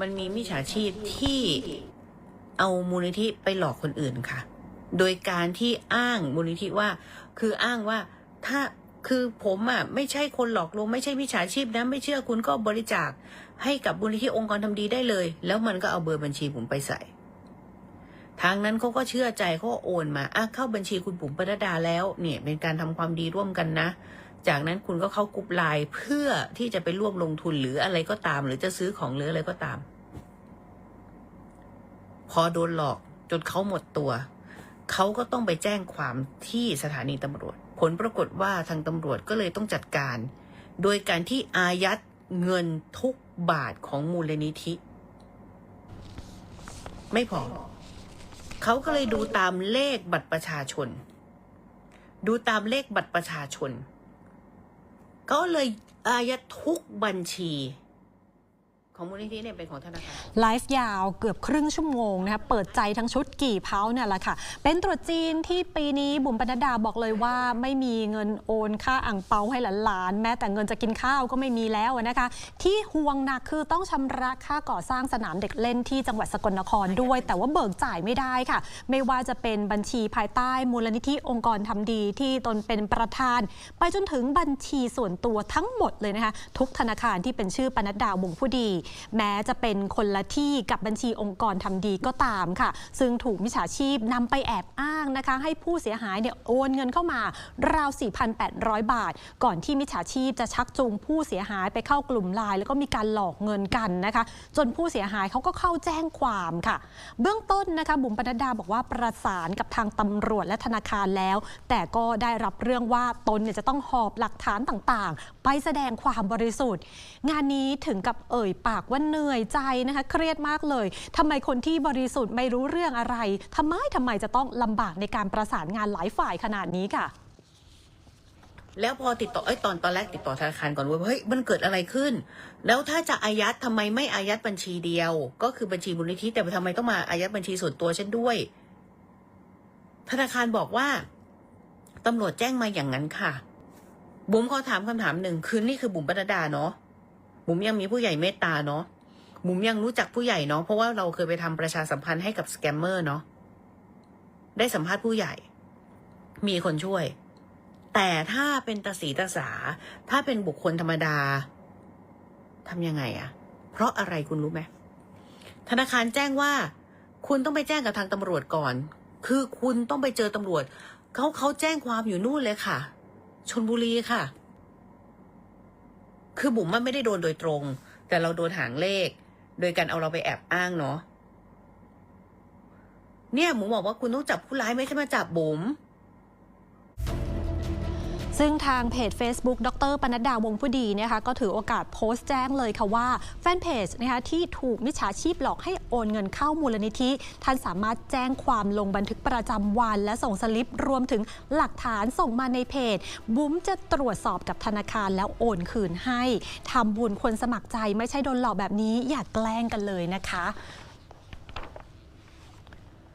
มันมีมิจฉาชีพที่เอามูลนิธิไปหลอกคนอื่นค่ะ โดยการที่อ้างมูลนิธิว่า คืออ้างว่าถ้าคือผมอะไม่ใช่คนหลอกลวงไม่ใช่มิจฉาชีพนะไม่เชื่อคุณก็บริจาคให้กับมูลนิธิองค์กรทำดีได้เลย แล้วมันก็เอาเบอร์บัญชีผมไปใส่ ทางนั้นเขาก็เชื่อใจเขาก็โอนมาอะเข้าบัญชีคุณปุ๋มปรดาแล้ว เนี่ยเป็นการทำความดีร่วมกันนะ จากนั้นคุณก็เข้ากรุ๊ปไลน์เพื่อที่จะไปร่วมลงทุนหรืออะไรก็ตาม หรือจะซื้อของหรืออะไรก็ตาม พอโดนหลอกจนเขาหมดตัว เขาก็ต้องไปแจ้งความที่สถานีตำรวจ ผลปรากฏว่าทางตำรวจก็เลยต้องจัดการ โดยการที่อายัดเงินทุกบาทของมูลนิธิ ไม่พอ เขาก็เลยดูตามเลขบัตรประชาชน ดูตามเลขบัตรประชาชน ก็เลยอายัดทุกบัญชี ของมูลนิธิเนี่ยเป็นของธนาคาร ไลฟ์ยาวเกือบครึ่งชั่วโมงนะคะเปิดใจทั้งชุดกี่เพาเนี่ยแหละค่ะ เป็นตรุษจีนที่ปีนี้บุ๋มปนัดดาบอกเลยว่า ไม่มีเงินโอนค่าอ่างเปาให้หลานๆแม้แต่เงินจะกินข้าวก็ไม่มีแล้วนะคะ ที่ห่วงหนักคือต้องชำระค่าก่อสร้างสนามเด็กเล่นที่จังหวัดสกลนครด้วย แต่ว่าเบิกจ่ายไม่ได้ค่ะ ไม่ว่าจะเป็นบัญชีภายใต้มูลนิธิองค์กรทำดีที่ตนเป็นประธาน ไปจนถึงบัญชีส่วนตัวทั้งหมดเลยนะคะทุกธนาคารที่เป็นชื่อปนัดดาวงผู้ดีแม้จะเป็นคนละที่กับบัญชีองค์กรทำดีก็ตามค่ะ ซึ่งถูกมิจฉาชีพนำไปแอบอ้างนะคะ ให้ผู้เสียหายเนี่ยโอนเงินเข้ามาราว 4,800 บาท ก่อนที่มิจฉาชีพจะชักจูงผู้เสียหายไปเข้ากลุ่มไลน์แล้วก็มีการหลอกเงินกันนะคะ จนผู้เสียหายเขาก็เข้าแจ้งความค่ะ เบื้องต้นนะคะบุ๋มปนัดดาบอกว่าประสานกับทางตำรวจและธนาคารแล้ว แต่ก็ได้รับเรื่องว่าตนเนี่ยจะต้องหอบหลักฐานต่างๆ ไปแสดงความบริสุทธิ์ งานนี้ถึงกับเอ่ยปากว่าเหนื่อยใจนะคะ เครียดมากเลยทำไมคนที่บริสุทธิ์ไม่รู้เรื่องอะไรทำไมทำไมจะต้องลำบากในการประสานงานหลายฝ่ายขนาดนี้ค่ะแล้วพอติดต่อเอ้ยตอนตอนแรกติดต่อธนาคารก่อนว่าเฮ้ยมันเกิดอะไรขึ้น แล้วถ้าจะอายัดทำไมไม่อายัดบัญชีเดียว ก็คือบัญชีมูลนิธิแต่ทำไมต้องมาอายัดบัญชีส่วนตัวฉันด้วย ธนาคารบอกว่าตำรวจแจ้งมาอย่างนั้นค่ะ บุ๋มขอถามคำถามหนึ่งคือนี่คือบุ๋มปนัดดาเนาะ บุ๋มยังมีผู้ใหญ่เมตตาเนาะบุ๋มยังรู้จักผู้ใหญ่เนาะเพราะว่าเราเคยไปทำประชาสัมพันธ์ให้กับสแกมเมอร์เนาะได้สัมภาษณ์ผู้ใหญ่ มีคนช่วย แต่ถ้าเป็นตาสีตาสา ถ้าเป็นบุคคลธรรมดาทำยังไงอะเพราะอะไรคุณรู้ไหมธนาคารแจ้งว่า คุณต้องไปแจ้งกับทางตำรวจก่อน คือคุณต้องไปเจอตำรวจเขาเขาแจ้งความอยู่นู่นเลยค่ะชนบุรีค่ะ คือบุ๋มมันไม่ได้โดนโดยตรง แต่เราโดนหางเลข โดยการเอาเราไปแอบอ้างเนาะเนี่ยหมูบอกว่าคุณต้องจับผู้ร้ายไม่ใช่มาจับบุ๋ม ซึ่งทางเพจ Facebook ดรปนัดดาวงผู้ดีนะคะก็ถือโอกาสโพสต์แจ้งเลยค่ะว่าแฟนเพจนะคะที่ถูกมิจฉาชีพหลอกให้โอนเงินเข้ามูลนิธิ ท่านสามารถแจ้งความลงบันทึกประจำวัน และส่งสลิปรวมถึงหลักฐานส่งมาในเพจ บุ้มจะตรวจสอบกับธนาคารแล้วโอนคืนให้ทำบุญคนสมัครใจไม่ใช่โดนหลอกแบบนี้อย่าแกล้งกันเลยนะคะ